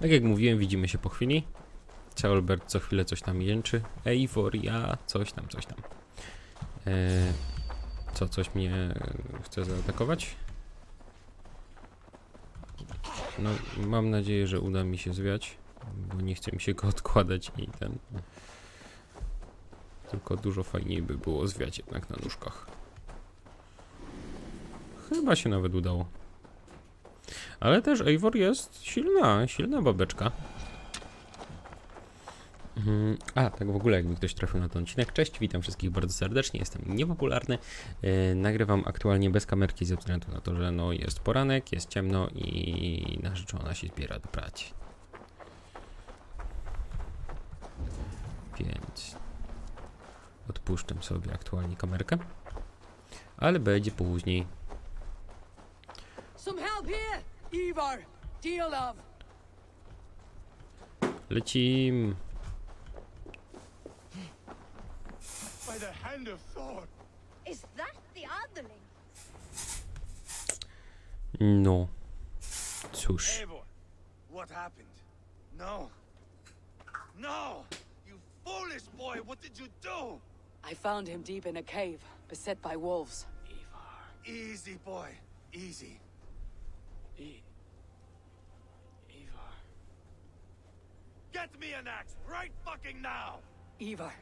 Tak jak mówiłem, widzimy się po chwili. Ceolbert co chwilę coś tam jęczy. Eiforia, coś tam, coś tam. E, co, coś mnie chce zaatakować? No, mam nadzieję, że uda mi się zwiać, bo nie chce mi się go odkładać i ten... Tylko dużo fajniej by było zwiać jednak na nóżkach. Chyba się nawet udało. Ale też Eivor jest silna, silna babeczka. Mhm. A, tak w ogóle, jakby ktoś trafił na ten odcinek. Cześć, witam wszystkich bardzo serdecznie. Jestem niepopularny. E, nagrywam aktualnie bez kamerki ze względu na to, że no, jest poranek, jest ciemno i narzeczona się zbiera do pracy. Więc odpuszczam sobie aktualnie kamerkę. Ale będzie później. Some help here! Ivar! Deal of! Lecim. By the hand of Thor! Is that the Underling? No. Cóż. Eivor, what happened? No. No! You foolish boy, what did you do? I found him deep in a cave, beset by wolves. Ivar. Easy, boy. Easy. E- Ivar. Get me an axe right fucking now! Ivar.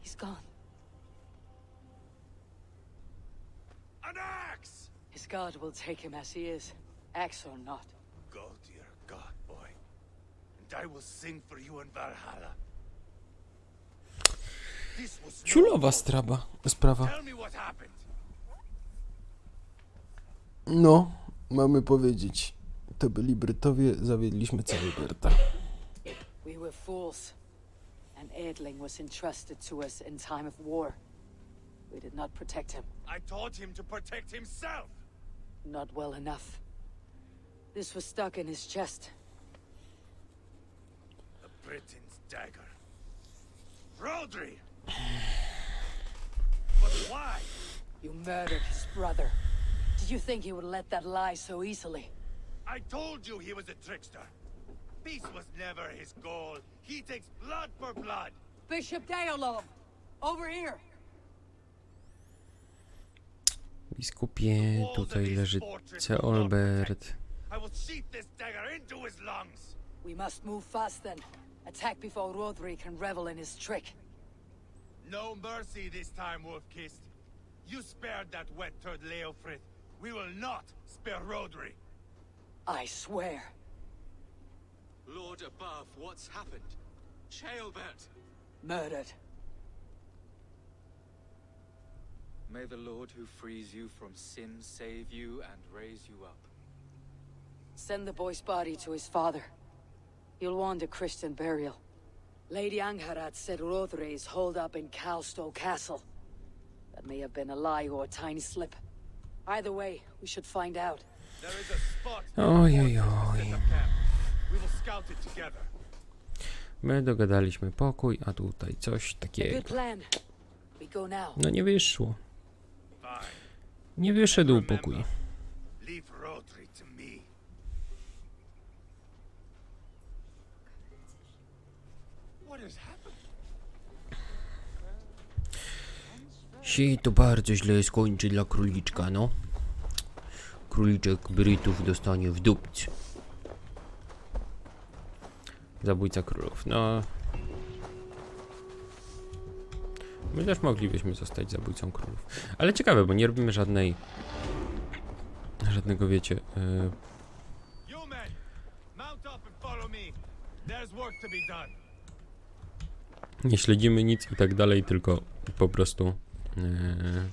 He's gone. An axe! His god will take him as he is, axe or not. Go to your god, boy. And I will sing for you in Valhalla. This was no Ciulowa fault. straba, sprawa. Tell me what happened. No, mamy powiedzieć. To byli Brytowie, zawiedliśmy cały Berta. We were fools. An Edling was entrusted to us in time of war. We did not protect him. I taught him to protect himself. Not well enough. This was stuck in his chest. The Britain's dagger. Rodri! But why? You murdered his brother. Did you think he would let that lie so easily? I told you he was a trickster. Peace was never his goal. He takes blood for blood. Bishop Deolov! Over here! Biskupie, tutaj leży Ceolbert. I will sheath this dagger into his lungs. We must move fast then. Attack before Rodri can revel in his trick. No mercy this time, Wolf-Kissed. You spared that wet turd Leofrith. We will not spare Rodri. I swear. Lord above, what's happened? Chaelbert! Murdered. May the Lord who frees you from sin save you and raise you up. Send the boy's body to his father. He'll want a Christian burial. Lady Angharad said Rodri is holed up in Calstow Castle. That may have been a lie or a tiny slip. Either way, we should find out. There is a spot Oj, oj, oj. We will scout it together. My dogadaliśmy pokój, a tutaj coś takiego. good plan. We go now. No nie wyszło. Nie wyszedł pokój. Leave Rodri to me. What has happened? Się to bardzo źle skończy dla króliczka, no. Króliczek Brytów dostanie w dupcie. Zabójca królów, no. My też moglibyśmy zostać zabójcą królów. Ale ciekawe, bo nie robimy żadnej... Żadnego, wiecie... done. nie śledzimy nic i tak dalej, tylko po prostu. E,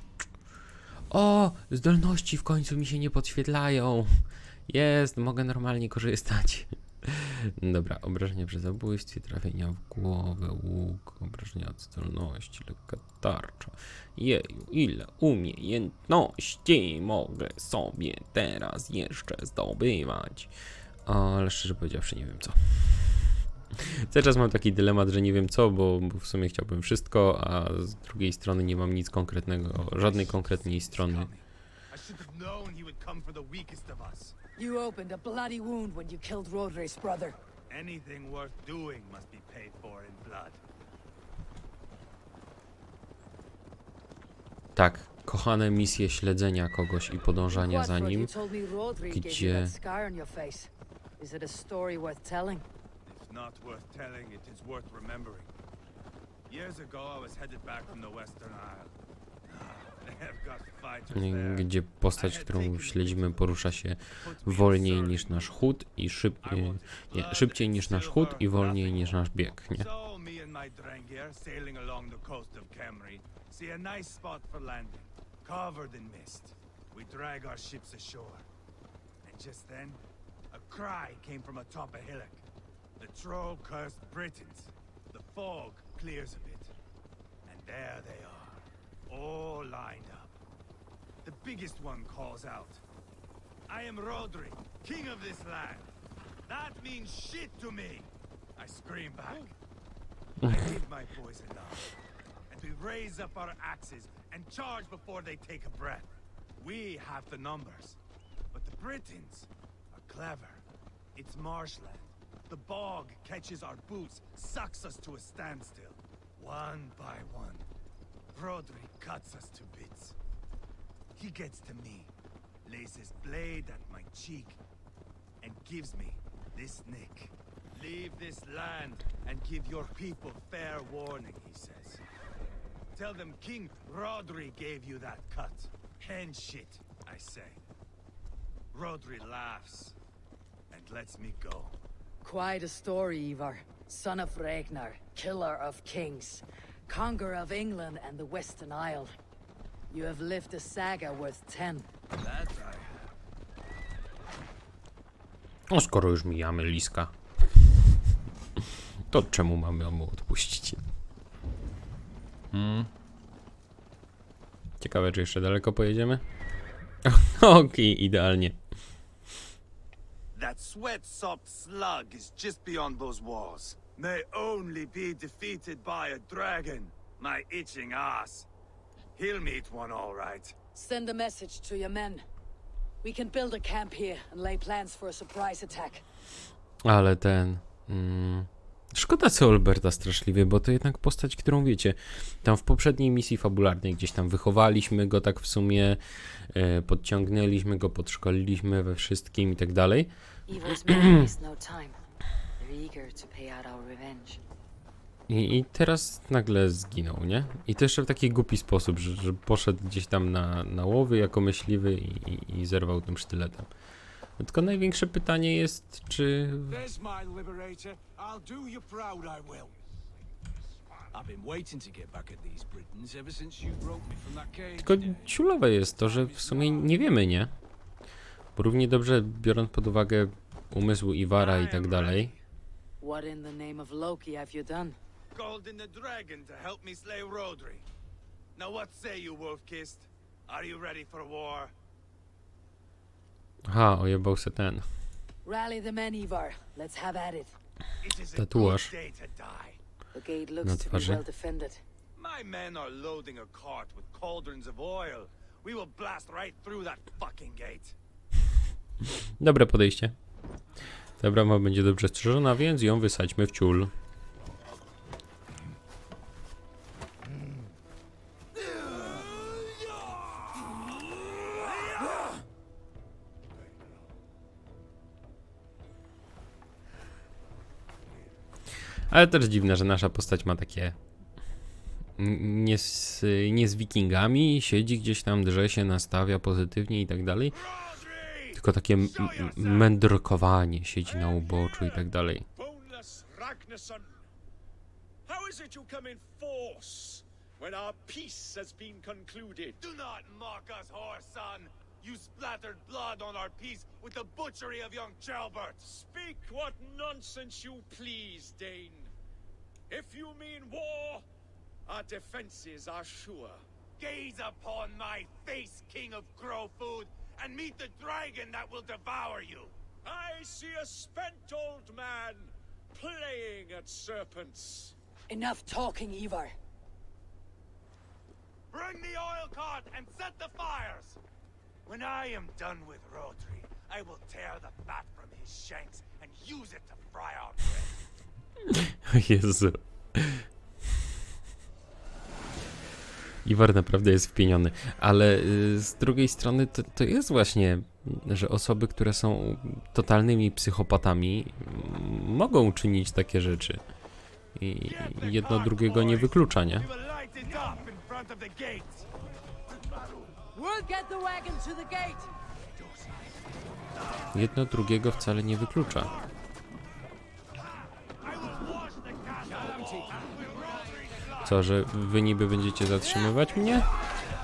O! Zdolności w końcu mi się nie podświetlają. Jest, mogę normalnie korzystać. Dobra, obrażenia przy zabójstwie, trafienia w głowę, łuk, obrażenia od zdolności, lekka tarcza. Jeju, ile umiejętności mogę sobie teraz jeszcze zdobywać. Ale szczerze powiedziawszy, nie wiem co. Cały czas mam taki dylemat, że nie wiem co, bo, bo w sumie chciałbym wszystko, a z drugiej strony nie mam nic konkretnego, żadnej konkretnej strony. You opened a bloody wound when you killed brother. Anything worth doing must be paid for in blood. Tak, kochane misje śledzenia kogoś i podążania za nim. Gdzie-. Is it a story worth telling? Not worth telling, it is worth remembering. Years ago, I was headed back from the Western Isle. Gdzie postać, którą śledzimy, porusza się wolniej niż nasz chód i szyb... nie, szybciej niż nasz chód i wolniej niż nasz bieg, nie? Covered in mist. We drag our ships ashore. And just then, a cry came from atop a hillock. The troll cursed Britons. The fog clears a bit. And there they are, all lined up. The biggest one calls out, I am Rodri, king of this land. That means shit to me. I scream back. I give my boys enough. And we raise up our axes and charge before they take a breath. We have the numbers. But the Britons are clever. It's marshland. The bog catches our boots, sucks us to a standstill. One by one. Rodri cuts us to bits. He gets to me, lays his blade at my cheek, and gives me this nick. Leave this land and give your people fair warning, he says. Tell them King Rodri gave you that cut. Hen shit, I say. Rodri laughs and lets me go. Quite a story, Ivar. Son of Ragnar, killer of kings, conqueror of England and the Western Isle. You have lived a saga worth ten. That I have. No skoro już mijamy liska, to czemu mamy mu odpuścić? Hmm. Ciekawe, czy jeszcze daleko pojedziemy? Okej, idealnie. Sweat-sopped slug is just beyond those walls. May only be defeated by a dragon. My itching ass. He'll meet one all right. Send a message to your men. We can build a camp here and lay plans for a surprise attack. Ale ten. Mm, szkoda co Alberta straszliwie, bo to jednak postać, którą wiecie. Tam w poprzedniej misji fabularnej gdzieś tam wychowaliśmy go tak w sumie, e, podciągnęliśmy go, podszkoliliśmy we wszystkim i tak dalej. Ivar's men waste no time. They're eager to pay out our revenge. I, I teraz nagle zginął, nie? I to jeszcze w taki głupi sposób, że, że poszedł gdzieś tam na, na łowy jako myśliwy i, i, i zerwał tym sztyletem. Tylko największe pytanie jest, czy There's my liberator. I'll do you proud, I will. I've been waiting to get back at these Britons ever since you broke me from that cage. Tylko ciulowe jest to, że w sumie nie wiemy, nie? Bo równie dobrze, biorąc pod uwagę umysł Iwara i tak dalej, What in the name of Loki have you done? Called in the dragon to help me slay Rodri. Now what say you, Wolf-Kissed? Are you ready for war? aha, ojebał se ten. Rally the men, Ivar. Let's have at it. It is a Tatuaż. good day to die. The gate Na looks to be twarzy. well defended. My men are loading a cart with cauldrons of oil. We will blast right through that fucking gate. Dobre podejście. Ta brama będzie dobrze strzeżona, więc ją wysadźmy w ciul. Ale też dziwne, że nasza postać ma takie. Nie z, nie z wikingami, siedzi gdzieś tam, drze się, nastawia pozytywnie i tak dalej. Tylko takie mędrkowanie, siedzi na uboczu i tak dalej. How is it you come in force when our peace has been concluded? Do not mock us, whore son! You splattered blood on our peace with the butchery of young Chalbert! Speak what nonsense you please, Dane. If you mean war, our defenses are sure. Gaze upon my face, king of crow food, and meet the dragon that will devour you! I see a spent old man playing at serpents. Enough talking, Ivar. Bring the oil cart and set the fires! When I am done with Rodri, I will tear the fat from his shanks and use it to fry our bread. Jezu. Iwar naprawdę jest wpieniony, ale y, z drugiej strony to, to jest właśnie, że osoby, które są totalnymi psychopatami, mogą czynić takie rzeczy. I jedno drugiego nie wyklucza, nie? Jedno drugiego wcale nie wyklucza. Co, że wy niby będziecie zatrzymywać mnie?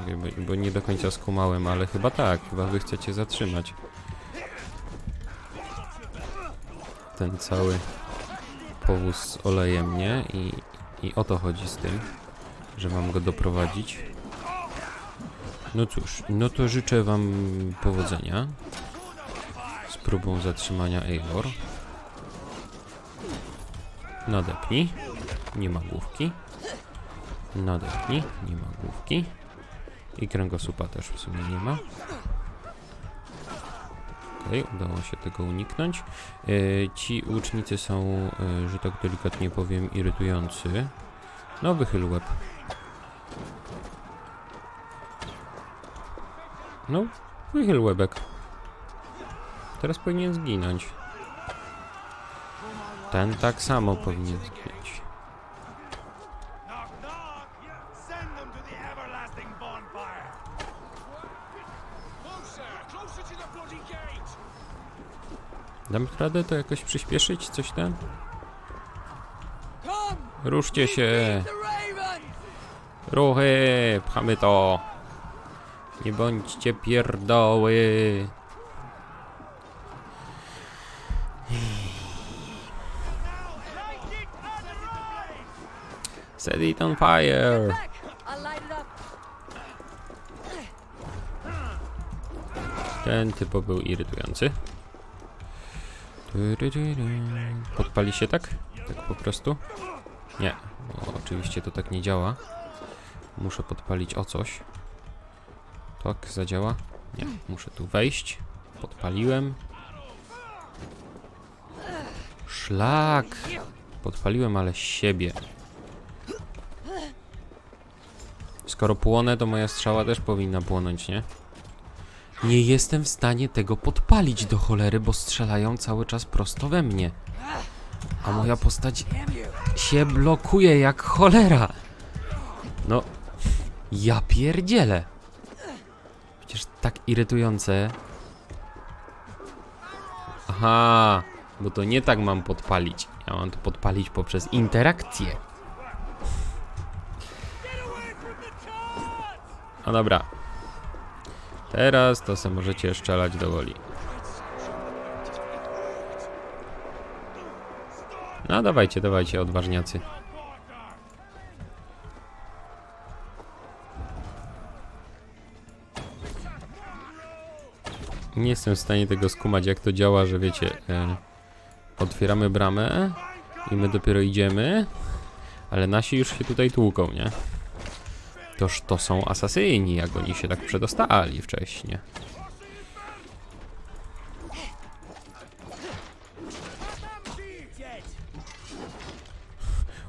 Nie, Bo, bo nie do końca skumałem, ale chyba tak, chyba wy chcecie zatrzymać. Ten cały powóz z olejem, nie? I, I o to chodzi z tym, że mam go doprowadzić. No cóż, no to życzę wam powodzenia z próbą zatrzymania Eivor. Nadepnij. Nie ma główki. Nadepnij. Nie ma główki. I kręgosłupa też w sumie nie ma. Okej, udało się tego uniknąć. E, ci łucznicy są, e, że tak delikatnie powiem, irytujący. No, wychyl łeb. No, wychyl łebek. Teraz powinien zginąć. Ten tak samo powinien zginąć. Knock, knock. Send them to the everlasting bonfire. Closer! Closer to the bloody gate! Dam radę to jakoś przyspieszyć? Coś tam? Ruszcie się! Ruchy! Pchamy to! Nie bądźcie pierdoły! Set it on fire! Ten typo był irytujący. Podpali się tak? Tak po prostu? Nie, oczywiście to tak nie działa. Muszę podpalić o coś. Tak, zadziała? Nie, muszę tu wejść. Podpaliłem. Szlak! Podpaliłem, ale siebie. Skoro płonę, to moja strzała też powinna płonąć, nie? Nie jestem w stanie tego podpalić do cholery, bo strzelają cały czas prosto we mnie. A moja postać się blokuje jak cholera. No, ja pierdzielę. Przecież tak irytujące. Aha, bo to nie tak mam podpalić. Ja mam to podpalić poprzez interakcję. No dobra, Teraz to se możecie strzelać do woli. No dawajcie, dawajcie, odważniacy. Nie jestem w stanie tego skumać, jak to działa, że wiecie, e, otwieramy bramę i my dopiero idziemy, ale nasi już się tutaj tłuką, nie? Toż to są asasyni, jak oni się tak przedostali wcześniej.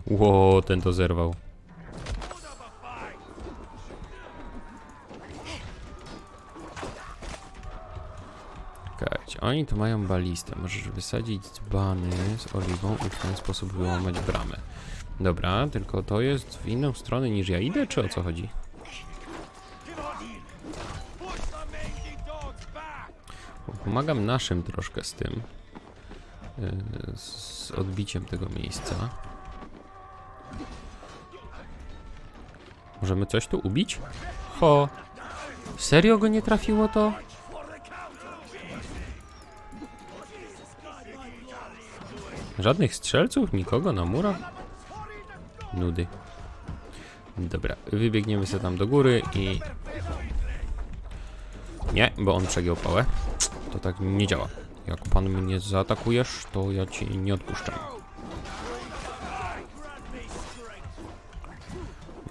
Ło, ten to zerwał. Czekajcie, oni tu mają balistę. Możesz wysadzić dzbany z oliwą i w ten sposób wyłamać bramę. Dobra, tylko to jest w inną stronę niż ja idę, czy o co chodzi? Pomagam naszym troszkę z tym. yy, Z odbiciem tego miejsca. Możemy coś tu ubić? Ho! Serio go nie trafiło to? Żadnych strzelców? Nikogo na murach? Nudy. Dobra, wybiegniemy sobie tam do góry i... Nie, bo on przegiął pałę. To tak nie działa. Jak pan mnie zaatakujesz, to ja ci nie odpuszczam.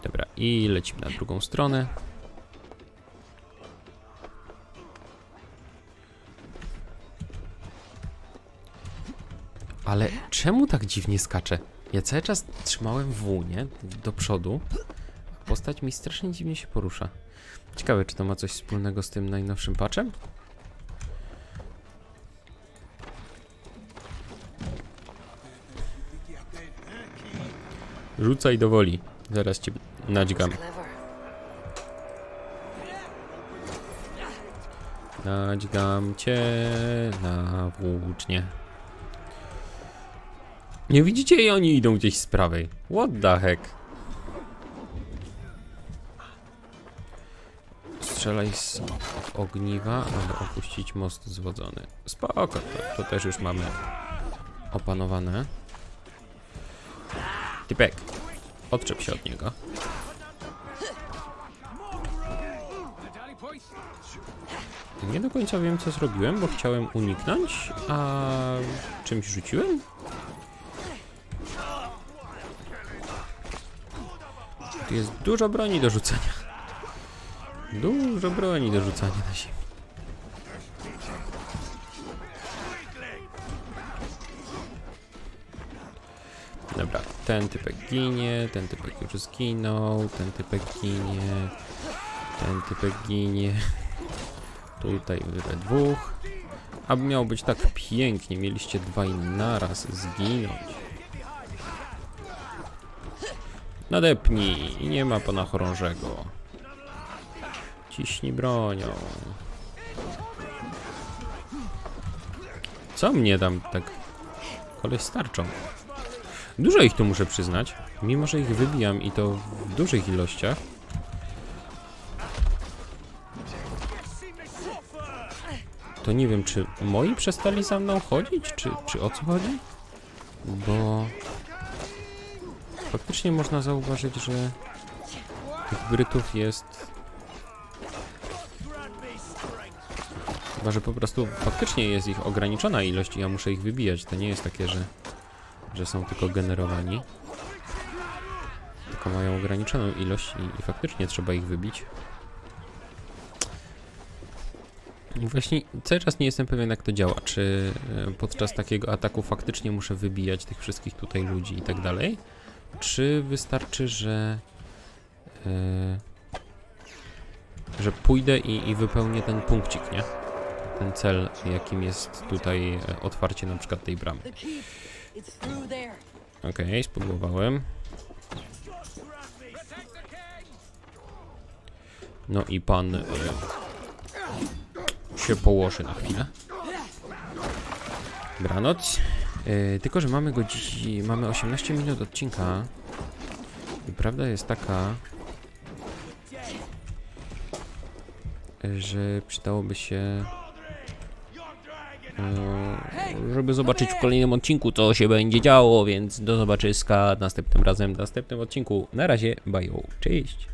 Dobra, i lecimy na drugą stronę. Ale czemu tak dziwnie skacze? Ja cały czas trzymałem W, nie? Do przodu. Postać mi strasznie dziwnie się porusza. Ciekawe, czy to ma coś wspólnego z tym najnowszym patchem? Rzucaj do woli. Zaraz cię nadźgam. Nadźgam cię na włócznie. Nie widzicie? I oni idą gdzieś z prawej. What the heck? Strzelaj z ogniwa, aby opuścić most zwodzony. Spoko, to, to też już mamy opanowane. Typek, odczep się od niego. Nie do końca wiem, co zrobiłem, bo chciałem uniknąć, a czymś rzuciłem? Tu jest dużo broni do rzucania. Dużo broni do rzucania na ziemi. Dobra, ten typek ginie, ten typek już zginął, ten typek ginie, ten typek ginie. Tutaj we dwóch. Aby miało być tak pięknie, mieliście dwaj naraz zginąć. Nadepnij i nie ma pana chorążego. Ciśnij bronią. Co mnie tam tak koleś starczą? Dużo ich tu muszę przyznać, mimo że ich wybijam i to w dużych ilościach. to nie wiem, czy moi przestali za mną chodzić, czy, czy o co chodzi? Bo faktycznie można zauważyć, że tych Brytów jest. Chyba, że po prostu faktycznie jest ich ograniczona ilość i ja muszę ich wybijać. To nie jest takie, że, że są tylko generowani. Tylko mają ograniczoną ilość i, i faktycznie trzeba ich wybić. Właśnie cały czas nie jestem pewien jak to działa, czy e, podczas takiego ataku faktycznie muszę wybijać tych wszystkich tutaj ludzi i tak dalej, czy wystarczy, że e, że pójdę i, i wypełnię ten punkcik, nie? Ten cel, jakim jest tutaj e, otwarcie na przykład tej bramy. Okej, spudłowałem. No i pan e, się położy na chwilę. Dobranoc. E, tylko, że mamy go dziś, mamy 18 minut odcinka. I prawda jest taka, że przydałoby się e, żeby zobaczyć w kolejnym odcinku, co się będzie działo, więc do zobaczyska następnym razem, w następnym odcinku. Na razie, bye, cześć!